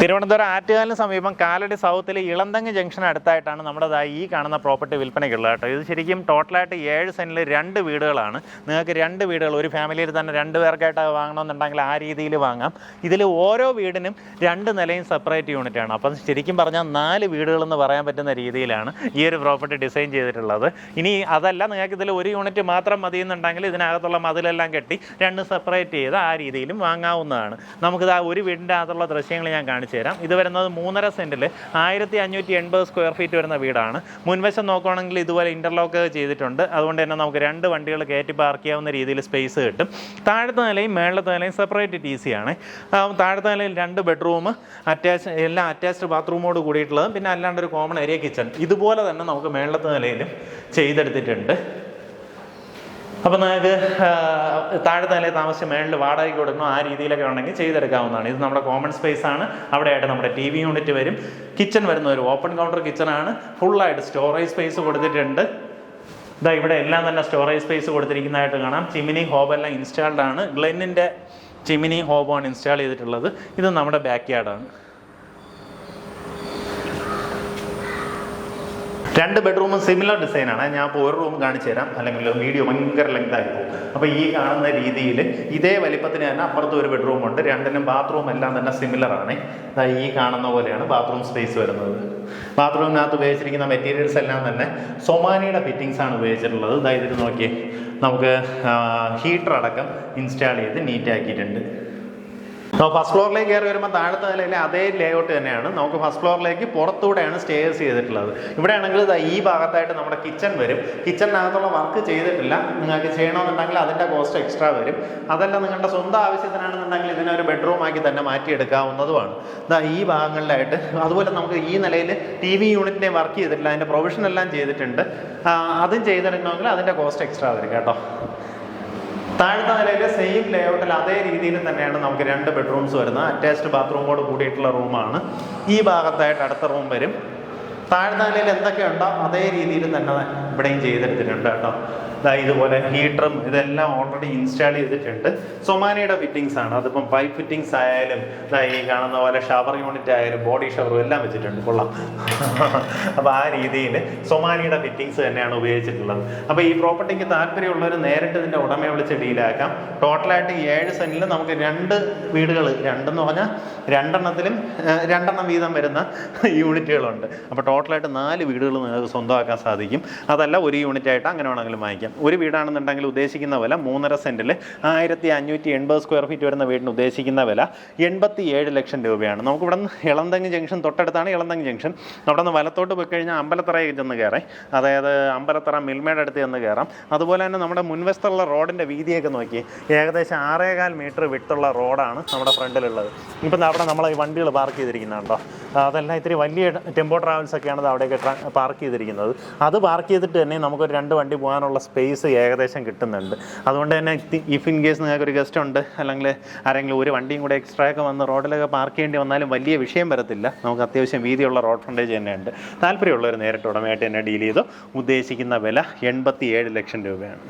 തിരുവനന്തപുരം ആറ്റുകാലിന് സമീപം കാലടി സൗത്തിലെ ഇളന്തങ്ങ് ജംഗ്ഷൻ അടുത്തായിട്ടാണ് നമ്മുടെ ഈ കാണുന്ന പ്രോപ്പർട്ടി വിൽപ്പനയ്ക്കുള്ളത് കേട്ടോ. ഇത് ശരിക്കും ടോട്ടലായിട്ട് ഏഴ് സെന്റിൽ രണ്ട് വീടുകളാണ്. നിങ്ങൾക്ക് രണ്ട് വീടുകൾ ഒരു ഫാമിലിയിൽ തന്നെ രണ്ട് പേർക്കായിട്ട് വാങ്ങണമെന്നുണ്ടെങ്കിൽ ആ രീതിയിൽ വാങ്ങാം. ഇതിൽ ഓരോ വീടിനും രണ്ട് നിലയും സെപ്പറേറ്റ് യൂണിറ്റാണ് അപ്പം ശരിക്കും പറഞ്ഞാൽ നാല് വീടുകളെന്ന് പറയാൻ പറ്റുന്ന രീതിയിലാണ് ഈ ഒരു പ്രോപ്പർട്ടി ഡിസൈൻ ചെയ്തിട്ടുള്ളത്. ഇനി അതല്ല നിങ്ങൾക്ക് ഇതിൽ ഒരു യൂണിറ്റ് മാത്രം മതി എന്നുണ്ടെങ്കിൽ ഇതിനകത്തുള്ള മതിലെല്ലാം കെട്ടി രണ്ട് സെപ്പറേറ്റ് ചെയ്ത് ആ രീതിയിലും വാങ്ങാവുന്നതാണ്. നമുക്കിത് ആ ഒരു വീടിന്റെ അകത്തുള്ള ദൃശ്യങ്ങൾ ഞാൻ കാണിച്ചു തരാം. ഇത് വരുന്നത് മൂന്നര സെന്റിൽ ആയിരത്തി അഞ്ഞൂറ്റി എൺപത് സ്ക്വയർ ഫീറ്റ് വരുന്ന വീടാണ്. മുൻവശം നോക്കുകയാണെങ്കിൽ ഇതുപോലെ ഇന്റർലോക്ക് ചെയ്തിട്ടുണ്ട്. അതുകൊണ്ട് തന്നെ നമുക്ക് രണ്ട് വണ്ടികൾ കയറ്റി പാർക്ക് ചെയ്യാവുന്ന രീതിയിൽ സ്പേസ് കിട്ടും. താഴത്തെ നിലയും മേളത്തെ നിലയും സെപ്പറേറ്റ് ടി സി ആണ്. താഴത്തെ നിലയിൽ രണ്ട് ബെഡ്റൂം അറ്റാച്ച് എല്ലാം അറ്റാച്ച്ഡ് ബാത്റൂമോട് കൂടിയിട്ടുള്ളതും. പിന്നെ അല്ലാണ്ട് ഒരു കോമൺ ഏരിയ കിച്ചൺ ഇതുപോലെ തന്നെ നമുക്ക് മേളത്തെ നിലയിലും ചെയ്തെടുത്തിട്ടുണ്ട്. അപ്പോൾ നമുക്ക് താഴെ തലേ താമസിച്ച് മേളിൽ വാടകയ്ക്ക് കൊടുക്കണോ ആ രീതിയിലൊക്കെ ഉണ്ടെങ്കിൽ ചെയ്തെടുക്കാവുന്നതാണ്. ഇത് നമ്മുടെ കോമൺ സ്പേസ് ആണ്. അവിടെയായിട്ട് നമ്മുടെ ടി വി യൂണിറ്റ് വരും. കിച്ചൺ വരുന്ന ഒരു ഓപ്പൺ കൗണ്ടർ കിച്ചൺ ആണ്. ഫുള്ളായിട്ട് സ്റ്റോറേജ് സ്പേസ് കൊടുത്തിട്ടുണ്ട്. ഇതാ ഇവിടെ എല്ലാം തന്നെ സ്റ്റോറേജ് സ്പേസ് കൊടുത്തിരിക്കുന്നതായിട്ട് കാണാം. ചിമിനി ഹോബ് എല്ലാം ഇൻസ്റ്റാൾഡ് ആണ്. ഗ്ലെന്നിന്റെ ചിമിനി ഹോബാണ് ഇൻസ്റ്റാൾ ചെയ്തിട്ടുള്ളത്. ഇത് നമ്മുടെ ബാക്ക് യാർഡാണ് രണ്ട് ബെഡ്റൂമും സിമിലർ ഡിസൈനാണ് ഞാൻ ഇപ്പോൾ ഒരു റൂം കാണിച്ചു തരാം. അല്ലെങ്കിൽ വീഡിയോ ഭയങ്കര ലെങ്ത് ആയി പോകും അപ്പോൾ ഈ കാണുന്ന രീതിയിൽ ഇതേ വലിപ്പത്തിന് തന്നെ അപ്പുറത്ത് ഒരു ബെഡ്റൂം ഉണ്ട്. രണ്ടിനും ബാത്റൂം എല്ലാം തന്നെ സിമിലർ ആണ്. അതായത് ഈ കാണുന്ന പോലെയാണ് ബാത്റൂം സ്പേസ് വരുന്നത്. ബാത്റൂമിനകത്ത് ഉപയോഗിച്ചിരിക്കുന്ന മെറ്റീരിയൽസ് എല്ലാം തന്നെ സൊമാനിയുടെ ഫിറ്റിങ്സ് ആണ് ഉപയോഗിച്ചിട്ടുള്ളത്. ദാ ഇതിൽ നോക്കിയേ. നമുക്ക് ഹീറ്റർ അടക്കം ഇൻസ്റ്റാൾ ചെയ്ത് നീറ്റ് ആക്കിയിട്ടുണ്ട്. ഫസ്റ്റ് ഫ്ലോറിലേക്ക് കയറി വരുമ്പോൾ താഴത്തെ നിലയിലെ അതേ ലേഔട്ട് തന്നെയാണ്. നമുക്ക് ഫസ്റ്റ് ഫ്ലോറിലേക്ക് പുറത്തൂടെയാണ് സ്റ്റേഴ്സ് ചെയ്തിട്ടുള്ളത്. ഇവിടെ ആണെങ്കിൽ ഈ ഭാഗത്തായിട്ട് നമ്മുടെ കിച്ചൺ വരും. കിച്ചണിനകത്തുള്ള വർക്ക് ചെയ്തിട്ടില്ല. നിങ്ങൾക്ക് ചെയ്യണമെന്നുണ്ടെങ്കിൽ അതിന്റെ കോസ്റ്റ് എക്സ്ട്രാ വരും. അതല്ല നിങ്ങളുടെ സ്വന്തം ആവശ്യത്തിനാണെന്നുണ്ടെങ്കിൽ ഇതിനെ ഒരു ബെഡ്റൂം ആക്കി തന്നെ മാറ്റിയെടുക്കാവുന്നതുമാണ്. ഇതാ ഈ ഭാഗങ്ങളിലായിട്ട് അതുപോലെ നമുക്ക് ഈ നിലയിൽ ടി വി യൂണിറ്റിനെ വർക്ക് ചെയ്തിട്ടില്ല. അതിന്റെ പ്രൊവിഷൻ എല്ലാം ചെയ്തിട്ടുണ്ട്. അതും ചെയ്തിട്ടുണ്ടെങ്കിൽ അതിന്റെ കോസ്റ്റ് എക്സ്ട്രാ വരും കേട്ടോ. താഴത്തെ നിലയിൽ സെയിം ലേഔട്ടിൽ അതേ രീതിയിൽ തന്നെയാണ് നമുക്ക് രണ്ട് ബെഡ്റൂംസ് വരുന്നത്. അറ്റാച്ച്ഡ് ബാത്റൂമോട് കൂടിയിട്ടുള്ള റൂമാണ് ഈ ഭാഗത്തായിട്ട് അടുത്ത റൂം വരും. താഴ്ന്ന നിലയിൽ എന്തൊക്കെയുണ്ടോ അതേ രീതിയിൽ തന്നെ ഇവിടെയും ചെയ്തെടുത്തിട്ടുണ്ട് കേട്ടോ. ദാ ഇതുപോലെ ഹീറ്ററും ഇതെല്ലാം ഓൾറെഡി ഇൻസ്റ്റാൾ ചെയ്തിട്ടുണ്ട്. സൊമാനയുടെ ഫിറ്റിംഗ്സ് ആണ്. അതിപ്പം പൈപ്പ് ഫിറ്റിംഗ്സ് ആയാലും ദാ ഈ കാണുന്ന പോലെ ഷവർ യൂണിറ്റ് ആയാലും ബോഡി ഷവറും എല്ലാം വെച്ചിട്ടുണ്ട്. കൊള്ളാം. അപ്പോൾ ആ രീതിയിൽ സൊമാനിയുടെ ഫിറ്റിംഗ്സ് തന്നെയാണ് ഉപയോഗിച്ചിട്ടുള്ളത്. അപ്പോൾ ഈ പ്രോപ്പർട്ടിക്ക് താല്പര്യമുള്ളവർ നേരിട്ട് ഇതിന്റെ ഉടമയെ വിളിച്ച് ഡീലാക്കാം ടോട്ടലായിട്ട് ഏഴ് സെന്റിൽ നമുക്ക് രണ്ട് വീടുകൾ രണ്ടെന്ന് പറഞ്ഞാൽ രണ്ടെണ്ണത്തിലും രണ്ടെണ്ണം വീതം വരുന്ന യൂണിറ്റുകളുണ്ട് അപ്പോൾ ടോട്ടലായിട്ട് നാല് വീടുകൾ നിങ്ങൾക്ക് സ്വന്തമാക്കാൻ സാധിക്കും. അതല്ല ഒരു യൂണിറ്റ് ആയിട്ട് അങ്ങനെ വേണമെങ്കിലും വാങ്ങിക്കാം. ഒരു വീടാണെന്നുണ്ടെങ്കിൽ ഉദ്ദേശിക്കുന്ന വില മൂന്നര സെന്റിൽ ആയിരത്തി അഞ്ഞൂറ്റി എൺപത് സ്ക്വയർ ഫീറ്റ് വരുന്ന വീടിന് ഉദ്ദേശിക്കുന്ന വില എൺപത്തി ഏഴ് ലക്ഷം രൂപയാണ്. നമുക്ക് ഇവിടെ നിന്ന് ഇളന്തങ്ങ് ജംഗ്ഷൻ തൊട്ടടുത്താണ് ഇളന്തങ്ങ് ജംഗ്ഷൻ അവിടെ നിന്ന് വലത്തോട്ട് പോയി കഴിഞ്ഞാൽ അമ്പലത്തറയിൽ ചെന്ന് കയറാം. അതായത് അമ്പലത്തറ മിൽമയുടെ അടുത്ത് ചെന്ന് കയറാം. അതുപോലെ തന്നെ നമ്മുടെ മുൻവശത്തുള്ള റോഡിന്റെ വീതിയൊക്കെ നോക്കി ഏകദേശം ആറേകാൽ മീറ്റർ വിട്ടുള്ള റോഡാണ് നമ്മുടെ ഫ്രണ്ടിലുള്ളത്. ഇപ്പം അവിടെ നമ്മൾ ഈ വണ്ടികൾ പാർക്ക് ചെയ്തിരിക്കുന്നുണ്ടോ? അതെല്ലാം ഇത്തിരി വലിയ ടെമ്പോ ട്രാവൽസ് ഒക്കെയാണ് ഇത് അവിടെയൊക്കെ പാർക്ക് ചെയ്തിരിക്കുന്നത്. അത് പാർക്ക് ചെയ്തിട്ട് തന്നെ നമുക്കൊരു രണ്ട് വണ്ടി പോകാനുള്ള സ്പേസ് ഏകദേശം കിട്ടുന്നുണ്ട്. അതുകൊണ്ട് തന്നെ ഇഫ് ഇൻ കേസ് നിങ്ങൾക്ക് ഒരു ഗസ്റ്റ് ഉണ്ട് അല്ലെങ്കിൽ ആരെങ്കിലും ഒരു വണ്ടിയും കൂടെ എക്സ്ട്രാ ഒക്കെ വന്ന് റോഡിലൊക്കെ പാർക്ക് ചെയ്യേണ്ടി വന്നാലും വലിയ വിഷയം വരത്തില്ല. നമുക്ക് അത്യാവശ്യം വീതിയുള്ള റോഡ് ഫ്രണ്ടേജ് തന്നെയുണ്ട് താല്പര്യമുള്ളവർ നേരിട്ട് ഉടമയായിട്ട് തന്നെ ഡീൽ ചെയ്തു ഉദ്ദേശിക്കുന്ന വില എൺപത്തി ലക്ഷം രൂപയാണ്.